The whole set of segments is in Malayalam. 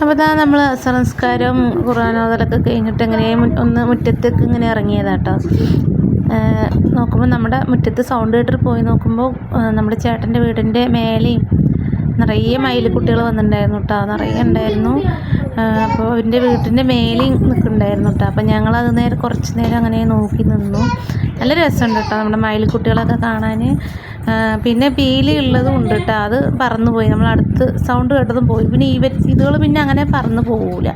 അപ്പോൾ ഇതാ നമ്മൾ സംസ്കാരം ഖുർആാനോദലൊക്കെ കഴിഞ്ഞിട്ട് ഇങ്ങനെ മു- ഒന്ന് മുറ്റത്തേക്ക് ഇങ്ങനെ ഇറങ്ങിയതാട്ടോ നോക്കുമ്പോൾ നമ്മുടെ മുറ്റത്ത് സൗണ്ട് കേട്ടിട്ട് പോയി നോക്കുമ്പോൾ നമ്മുടെ ചേട്ടന്റെ വീടിന്റെ മേലെയും നിറയെ മയിൽ കുട്ടികൾ വന്നിട്ടുണ്ടായിരുന്നു കേട്ടോ നിറയെ ഉണ്ടായിരുന്നു. അപ്പോൾ എന്റെ വീട്ടിന്റെ മേലെയും നിൽക്കുന്നുണ്ടായിരുന്നു കേട്ടോ അപ്പോൾ അത് നേരം കുറച്ച് നേരം അങ്ങനെ നോക്കി നിന്നു. നല്ല രസമുണ്ട് കേട്ടോ നമ്മുടെ മയിൽക്കുട്ടികളൊക്കെ കാണാൻ പിന്നെ പീലി ഉള്ളതും ഉണ്ട് കേട്ടോ അത് പറന്നു പോയി നമ്മൾ അടുത്ത് സൗണ്ട് കേട്ടതും പോയി. പിന്നെ ഈ ഇതുകൾ പിന്നെ അങ്ങനെ പറന്നു പോവില്ല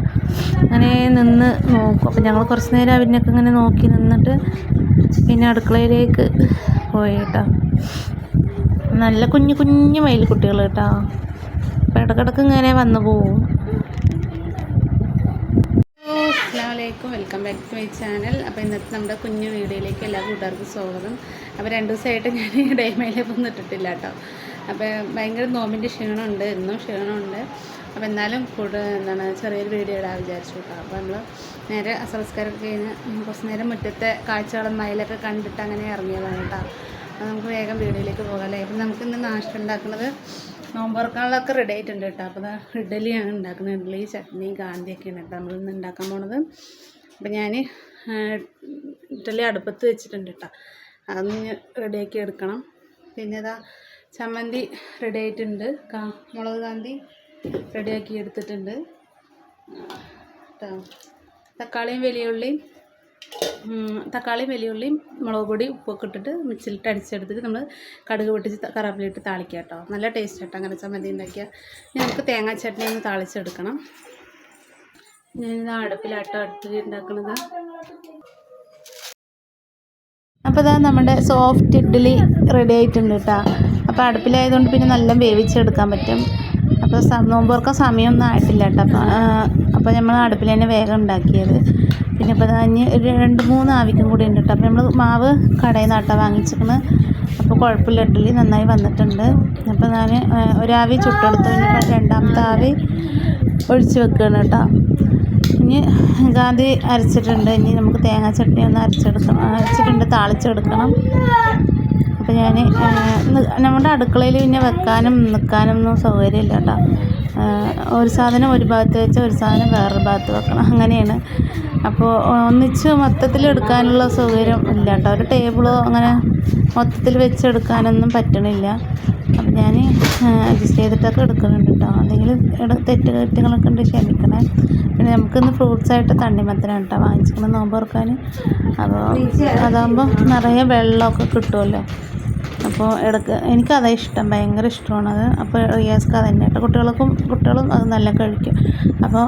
അങ്ങനെ നിന്ന് നോക്കും. അപ്പോൾ ഞങ്ങൾ കുറച്ച് നേരം അവരിനൊക്കെ ഇങ്ങനെ നോക്കി നിന്നിട്ട് പിന്നെ അടുക്കളയിലേക്ക് പോയി കേട്ടോ നല്ല കുഞ്ഞു കുഞ്ഞു മയിൽക്കുട്ടികൾ കേട്ടോ അപ്പോൾ ഇടക്കിടക്ക് ഇങ്ങനെ വന്നു പോവും. അസ്സാമലൈക്കും welcome back to my channel. അപ്പോൾ ഇന്നത്തെ നമ്മുടെ കുഞ്ഞു വീഡിയോയിലേക്ക് എല്ലാ കൂട്ടുകാർക്കും സ്വാഗതം. അപ്പോൾ രണ്ട് ദിവസമായിട്ട് ഞാൻ ഡൈമയിലൊന്നും ഇട്ടിട്ടില്ല കേട്ടോ. അപ്പോൾ ഭയങ്കര നോമ്പിന്റെ ക്ഷീണമുണ്ട് എന്നും ക്ഷീണമുണ്ട്. അപ്പോൾ എന്നാലും കൂടുതൽ എന്താണ് ചെറിയൊരു വീഡിയോ ഇടാൻ വിചാരിച്ചു കേട്ടോ. അപ്പോൾ നമ്മൾ നേരെ അസംസ്കാരമൊക്കെ കഴിഞ്ഞ് കുറച്ച് നേരം മുറ്റത്തെ കാഴ്ചകളും മയിലൊക്കെ കണ്ടിട്ട് അങ്ങനെ ഇറങ്ങിയതാണ് കേട്ടോ. അപ്പോൾ നമുക്ക് വേഗം വീഡിയോയിലേക്ക് പോകാം അല്ലേ? അപ്പം നമുക്ക് ഇന്ന് നാഷ്ടം ഉണ്ടാക്കുന്നത് നോമ്പുറക്കാനുള്ളതൊക്കെ റെഡി ആയിട്ടുണ്ട് കേട്ടോ. അപ്പോൾ ഇഡലിയാണ് ഉണ്ടാക്കുന്നത്. ഇഡ്ഡലി ചട്നി ഗാന്ധിയൊക്കെയാണ് കേട്ടോ നമ്മൾ ഇന്ന് ഉണ്ടാക്കാൻ പോണത്. അപ്പം ഞാൻ ഇഡ്ഡലി അടുപ്പത്ത് വെച്ചിട്ടുണ്ട് കേട്ടോ. അതൊന്ന് റെഡിയാക്കി എടുക്കണം. പിന്നെ ഇതാ ചമ്മന്തി റെഡി ആയിട്ടുണ്ട്. കാ മുളക് കാന്തി റെഡിയാക്കി എടുത്തിട്ടുണ്ട്. തക്കാളിയും വലിയ ഉള്ളിയും ഉം, തക്കാളിയും വലിയുള്ളിയും മുളക് പൊടി ഉപ്പൊക്കെ ഇട്ടിട്ട് മിക്സിലിട്ട് അടിച്ചെടുത്തിട്ട് നമ്മൾ കടുക് പൊട്ടിച്ച് ത- കറിവേപ്പിലയിട്ട് താളിക്കുക കേട്ടോ. നല്ല ടേസ്റ്റ് കേട്ടോ അങ്ങനെ ചമ്മന്തി ഉണ്ടാക്കിയാൽ ഇനി നമുക്ക് തേങ്ങാ ചട്നി ഒന്ന് താളിച്ചെടുക്കണം. ഞാനിത് അടുപ്പിലാട്ടോ അടുപ്പിൽ ഉണ്ടാക്കണത്. അപ്പോൾ ഇതാ നമ്മുടെ സോഫ്റ്റ് ഇഡ്ഡലി റെഡി ആയിട്ടുണ്ട് കേട്ടോ. അപ്പോൾ അടുപ്പിലായതുകൊണ്ട് പിന്നെ നല്ല വേവിച്ചെടുക്കാൻ പറ്റും. അപ്പോൾ നോമ്പോർക്കാൻ സമയമൊന്നും ആയിട്ടില്ല കേട്ടോ. അപ്പോൾ അപ്പോൾ നമ്മൾ അടുപ്പിൽ തന്നെ വേഗം ഉണ്ടാക്കിയത്. പിന്നെ ഇപ്പോൾ ഇതാ ഒരു രണ്ട് മൂന്ന് ആവിക്കും കൂടി ഉണ്ട് കേട്ടോ അപ്പോൾ നമ്മൾ മാവ് കടയിൽ നിന്നാട്ടാ വാങ്ങിച്ചിരിക്കുന്നത് അപ്പോൾ കുഴപ്പമില്ല ഇഡ്ഡലി നന്നായി വന്നിട്ടുണ്ട്. അപ്പോൾ ഞാൻ ഒരാവി ചുട്ടെടുത്തു. ഇനിയിപ്പോൾ രണ്ടാമത്തെ ആവി ഒഴിച്ച് വെക്കുകയാണ് കേട്ടോ ഇനി ഗാന്ധി അരച്ചിട്ടുണ്ട്. ഇനി നമുക്ക് തേങ്ങാ ചട്നി ഒന്ന് അരച്ചെടുക്കണം. അരച്ചിട്ടുണ്ട് താളിച്ചെടുക്കണം. അപ്പോൾ ഞാൻ നമ്മുടെ അടുക്കളയിൽ പിന്നെ വെക്കാനും നിൽക്കാനും ഒന്നും സൗകര്യമില്ല കേട്ടോ ഒരു സാധനം ഒരു ഭാഗത്ത് വെച്ച് ഒരു സാധനം വേറൊരു ഭാഗത്ത് വെക്കണം. അങ്ങനെയാണ്. അപ്പോൾ ഒന്നിച്ച് മൊത്തത്തിൽ എടുക്കാനുള്ള സൗകര്യം ഇല്ല കേട്ടോ. ഒരു ടേബിളോ അങ്ങനെ മൊത്തത്തിൽ വെച്ചെടുക്കാനൊന്നും പറ്റണില്ല. അപ്പം ഞാൻ അഡ്ജസ്റ്റ് ചെയ്തിട്ടൊക്കെ എടുക്കുന്നുണ്ട് കേട്ടോ. എന്തെങ്കിലും തെറ്റ് തെറ്റുകളൊക്കെ ഉണ്ട് ക്ഷമിക്കണേ. പിന്നെ നമുക്കിന്ന് ഫ്രൂട്ട്സായിട്ട് തണ്ണിമത്തനാണ് കേട്ടോ വാങ്ങിച്ചിരിക്കണം നോമ്പ് തുറക്കാൻ. അപ്പോൾ അതാകുമ്പോൾ നിറയെ വെള്ളമൊക്കെ കിട്ടുമല്ലോ. അപ്പോൾ ഇടയ്ക്ക് എനിക്കതാ ഇഷ്ടം ഭയങ്കര ഇഷ്ടമാണത് അപ്പോൾ റിയാസ്ക്ക് അത് തന്നെ കേട്ടോ കുട്ടികൾക്കും കുട്ടികളും അത് നല്ല കഴിക്കും. അപ്പോൾ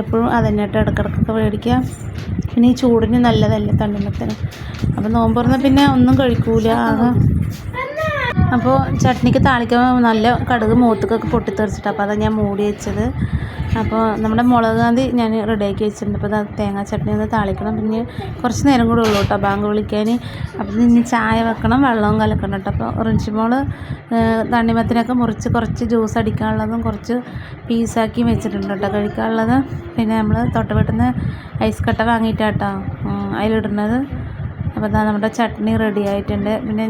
എപ്പോഴും അത് തന്നെ കേട്ടോ ഇടയ്ക്കിടയ്ക്കൊക്കെ മേടിക്കുക. പിന്നെ ഈ ചൂടിന് നല്ലതല്ലേ തണ്ണിമത്തന്. അപ്പോൾ നോമ്പ് തുറന്നാൽ പിന്നെ ഒന്നും കഴിക്കൂല ആകെ അപ്പോൾ ചട്നിക്ക് താളിക്കാൻ നല്ല കടുക് മൂത്തുക്കൊക്കെ പൊട്ടിത്തെറിച്ചിട്ട്. അപ്പോൾ അതാണ് ഞാൻ മൂടി വെച്ചത്. അപ്പോൾ നമ്മുടെ മുളക് കാന്തി ഞാൻ റെഡിയാക്കി വെച്ചിട്ടുണ്ട്. അപ്പോൾ അത് തേങ്ങാ ചട്നി ഒന്ന് താളിക്കണം. പിന്നെ കുറച്ച് നേരം കൂടെ ഉള്ളൂ കേട്ടോ. ബാങ്ക് വിളിക്കാൻ. അപ്പോൾ ഇനി ചായ വെക്കണം. വെള്ളവും കലക്കണം കേട്ടോ. അപ്പോൾ റിൻഷിമോൾ തണ്ണിമത്തിനൊക്കെ മുറിച്ച് കുറച്ച് ജ്യൂസ് അടിക്കാനുള്ളതും കുറച്ച് പീസാക്കി വെച്ചിട്ടുണ്ട് കേട്ടോ. കഴിക്കാനുള്ളത്. പിന്നെ നമ്മൾ തൊട്ട വീട്ടിൽ നിന്ന് ഐസ് കട്ട വാങ്ങിയിട്ടാട്ടോ അതിലിടുന്നത് അപ്പോൾ അതാ നമ്മുടെ ചട്നി റെഡി ആയിട്ടുണ്ട്. പിന്നെ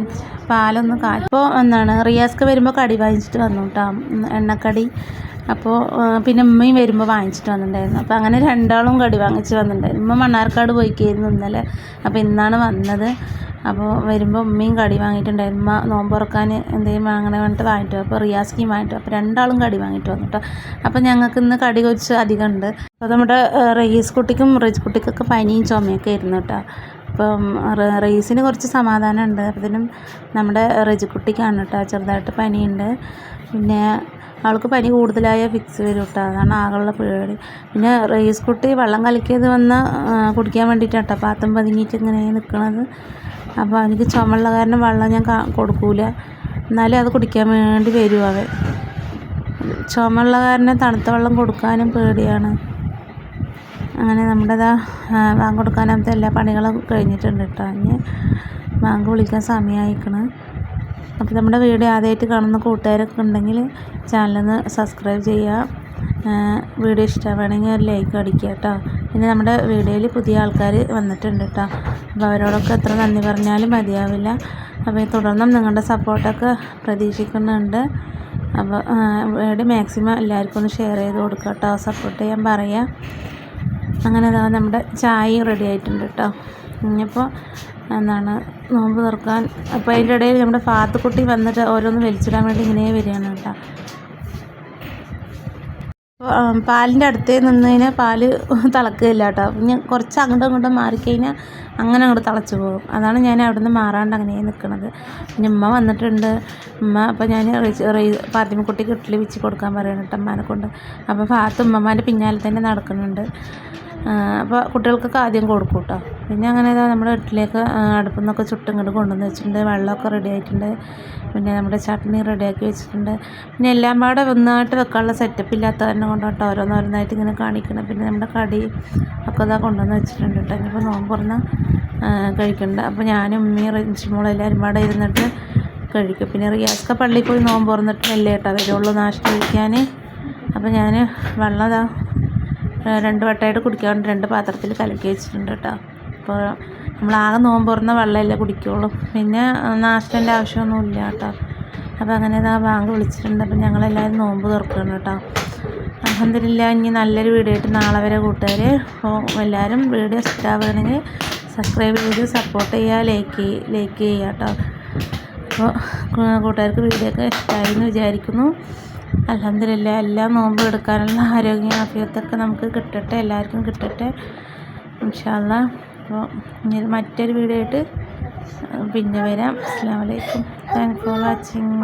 പാലൊന്ന് കാ ഇപ്പോൾ എന്താണ് റിയാസ്ക്ക് വരുമ്പോൾ കടി വാങ്ങിച്ചിട്ട് വന്നു കേട്ടോ എണ്ണക്കടി. അപ്പോൾ പിന്നെ ഉമ്മയും വരുമ്പോൾ വാങ്ങിച്ചിട്ട് വന്നിട്ടുണ്ടായിരുന്നു. അപ്പോൾ അങ്ങനെ രണ്ടാളും കടി വാങ്ങിച്ച് വന്നിട്ടുണ്ടായിരുന്നു. ഉമ്മ മണ്ണാർക്കാട് പോയിക്കായിരുന്നു ഇന്നലെ. അപ്പോൾ ഇന്നാണ് വന്നത്. അപ്പോൾ വരുമ്പോൾ ഉമ്മയും കടി വാങ്ങിയിട്ടുണ്ടായിരുന്നു. ഉമ്മ നോമ്പുറക്കാൻ എന്തെങ്കിലും വാങ്ങണ വേണ്ടിട്ട് വാങ്ങിട്ടു അപ്പോൾ റിയാസ്കിയും വാങ്ങിട്ടു അപ്പോൾ രണ്ടാളും കടി വാങ്ങിയിട്ട് വന്നു കേട്ടോ അപ്പോൾ ഞങ്ങൾക്ക് ഇന്ന് കടി കുറച്ച് അധികം ഉണ്ട്. അപ്പോൾ നമ്മുടെ റയീസ് കുട്ടിക്കും റിജ് കുട്ടിക്കൊക്കെ പനിയും ചുമയൊക്കെ ആയിരുന്നു കേട്ടോ അപ്പം റേസിന് കുറച്ച് സമാധാനമുണ്ട്. അതിനും നമ്മുടെ റജിക്കുട്ടിക്കാണ് കേട്ടോ ചെറുതായിട്ട് പനിയുണ്ട്. പിന്നെ അവൾക്ക് പനി കൂടുതലായ ഫിക്സ് വരും കേട്ടോ. അതാണ് ആകെയുള്ള പേടി പിന്നെ റേസ് കുട്ടി വെള്ളം കലക്കിയത് വന്ന് കുടിക്കാൻ വേണ്ടിയിട്ടാണ് കേട്ടോ. പാത്രം പതുങ്ങിയിട്ട് ഇങ്ങനെ നിൽക്കണത് അപ്പോൾ അവനിക്ക് ചുമള്ള കാരണം വെള്ളം ഞാൻ കൊടുക്കൂല. എന്നാലും അത് കുടിക്കാൻ വേണ്ടി വരും അവൻ. ചുമള്ള കാരണം തണുത്ത വെള്ളം കൊടുക്കാനും പേടിയാണ്. അങ്ങനെ നമ്മുടെ ഇതാ ബാങ്ക് കൊടുക്കാനാമത്തെ എല്ലാ പണികളും കഴിഞ്ഞിട്ടുണ്ട് കേട്ടോ. ഇനി ബാങ്ക് വിളിക്കാൻ സമയമായിക്കണ് അപ്പോൾ നമ്മുടെ വീഡിയോ ആദ്യമായിട്ട് കാണുന്ന കൂട്ടുകാരൊക്കെ ഉണ്ടെങ്കിൽ ചാനലൊന്ന് സബ്സ്ക്രൈബ് ചെയ്യുക. വീഡിയോ ഇഷ്ടമാണെങ്കിൽ ഒരു ലൈക്ക് അടിക്കുക കേട്ടോ. പിന്നെ നമ്മുടെ വീഡിയോയിൽ പുതിയ ആൾക്കാർ വന്നിട്ടുണ്ട് കേട്ടോ. അപ്പോൾ അവരോടൊക്കെ എത്ര നന്ദി പറഞ്ഞാലും മതിയാവില്ല. അപ്പോൾ തുടർന്നും നിങ്ങളുടെ സപ്പോർട്ടൊക്കെ പ്രതീക്ഷിക്കുന്നുണ്ട്. അപ്പോൾ വീഡിയോ മാക്സിമം എല്ലാവർക്കും ഒന്ന് ഷെയർ ചെയ്ത് കൊടുക്കുക കേട്ടോ. സപ്പോർട്ട് ചെയ്യാൻ പറയുക. അങ്ങനെ അതാ നമ്മുടെ ചായ റെഡി ആയിട്ടുണ്ട് കേട്ടോ ഇനിയിപ്പോൾ എന്താണ് നോമ്പ് തുറക്കാൻ അപ്പോൾ അതിന്റെ ഇടയിൽ നമ്മുടെ ഫാത്തുക്കുട്ടി വന്നിട്ട് ഓരോന്ന് വലിച്ചിടാൻ വേണ്ടി ഇങ്ങനെ വരികയാണ് കേട്ടോ പാലിന്റെ അടുത്തേ നിന്ന് കഴിഞ്ഞാൽ പാൽ തിളക്കുകയില്ല കേട്ടോ പിന്നെ കുറച്ച് അങ്ങോട്ടും ഇങ്ങോട്ടും മാറിക്കഴിഞ്ഞാൽ അങ്ങനെ അങ്ങോട്ട് തിളച്ച് പോകും. അതാണ് ഞാൻ അവിടെ നിന്ന് മാറാണ്ട് അങ്ങനെ നിൽക്കുന്നത് പിന്നെ ഉമ്മ വന്നിട്ടുണ്ട്. ഉമ്മ അപ്പോൾ ഞാൻ ഫാത്തിമക്കുട്ടിക്ക് ഇഡ്ഡലി വെച്ച് കൊടുക്കാൻ പറയണം കേട്ടോ അമ്മാനെ കൊണ്ട്. അപ്പോൾ ഫാത്ത് ഉമ്മമാന്റെ പിന്നാലെ തന്നെ നടക്കുന്നുണ്ട്. അപ്പോൾ കുട്ടികൾക്കൊക്കെ ആദ്യം കൊടുക്കും കേട്ടോ പിന്നെ അങ്ങനെ ഇതാ നമ്മുടെ വീട്ടിലേക്ക് അടുപ്പിൽ നിന്നൊക്കെ ചുട്ടിങ്ങോട്ട് കൊണ്ടുവന്ന് വെച്ചിട്ടുണ്ട്. വെള്ളമൊക്കെ റെഡി ആയിട്ടുണ്ട്. പിന്നെ നമ്മുടെ ചട്നി റെഡിയാക്കി വെച്ചിട്ടുണ്ട്. പിന്നെ എല്ലാം പാടെ ഒന്നായിട്ട് വെക്കാനുള്ള സെറ്റപ്പ് ഇല്ലാത്ത കൊണ്ടു കൊണ്ടോട്ടോ ഓരോന്നോരോന്നായിട്ട് ഇങ്ങനെ കാണിക്കണം. പിന്നെ നമ്മുടെ കടി ഒക്കെ ഇതാ കൊണ്ടുവന്ന് വെച്ചിട്ടുണ്ട് കേട്ടോ. ഇനിയിപ്പോൾ നോമ്പ് തുറന്ന് കഴിക്കുന്നുണ്ട് അപ്പോൾ ഞാനും ഉമ്മയും റിൻഷിമോളും എല്ലാവരും പാടെ ഇരുന്നിട്ട് കഴിക്കും. പിന്നെ റിയാസ്ക്ക പള്ളിയിൽ പോയി നോമ്പ് തുറന്നിട്ട് മെല്ലെ കേട്ടോ വരുള്ളൂ നാശം കഴിക്കാൻ അപ്പോൾ ഞാൻ വെള്ളം രണ്ട് വട്ടമായിട്ട് കുടിക്കാൻ രണ്ട് പാത്രത്തിൽ കലക്കി വെച്ചിട്ടുണ്ട് കേട്ടോ. അപ്പോൾ നമ്മളാകെ നോമ്പ് തുറന്ന വെള്ളമല്ലേ കുടിക്കുള്ളൂ. പിന്നെ നാശത്തിന്റെ ആവശ്യമൊന്നുമില്ല കേട്ടോ. അപ്പോൾ അങ്ങനെ ഇതാ ബാങ്ക് വിളിച്ചിട്ടുണ്ട്. അപ്പം ഞങ്ങളെല്ലാവരും നോമ്പ് തുറക്കണം കേട്ടോ. അലഹമില്ല ഇനി നല്ലൊരു വീഡിയോ ആയിട്ട് നാളെ വരെ കൂട്ടുകാർ അപ്പോൾ എല്ലാവരും വീഡിയോ ഇഷ്ടമാവുകയാണെങ്കിൽ സബ്സ്ക്രൈബ് ചെയ്ത് സപ്പോർട്ട് ചെയ്യുക ലൈക്ക് ലൈക്ക് ചെയ്യുക കേട്ടോ. അപ്പോൾ കൂട്ടുകാർക്ക് വീഡിയോ ഒക്കെ ഇഷ്ടമായി എന്ന് വിചാരിക്കുന്നു. അലഹമില്ല എല്ലാ നോമ്പ് എടുക്കാനുള്ള ആരോഗ്യം ആഫിയത്തൊക്കെ നമുക്ക് കിട്ടട്ടെ എല്ലാവർക്കും കിട്ടട്ടെ ഇൻഷാല്ല അപ്പോൾ ഇനി മറ്റൊരു വീഡിയോ ആയിട്ട് പിന്നെ വരാം. അസ്സാം വലൈക്കും താങ്ക് ഫോർ വാച്ചിങ്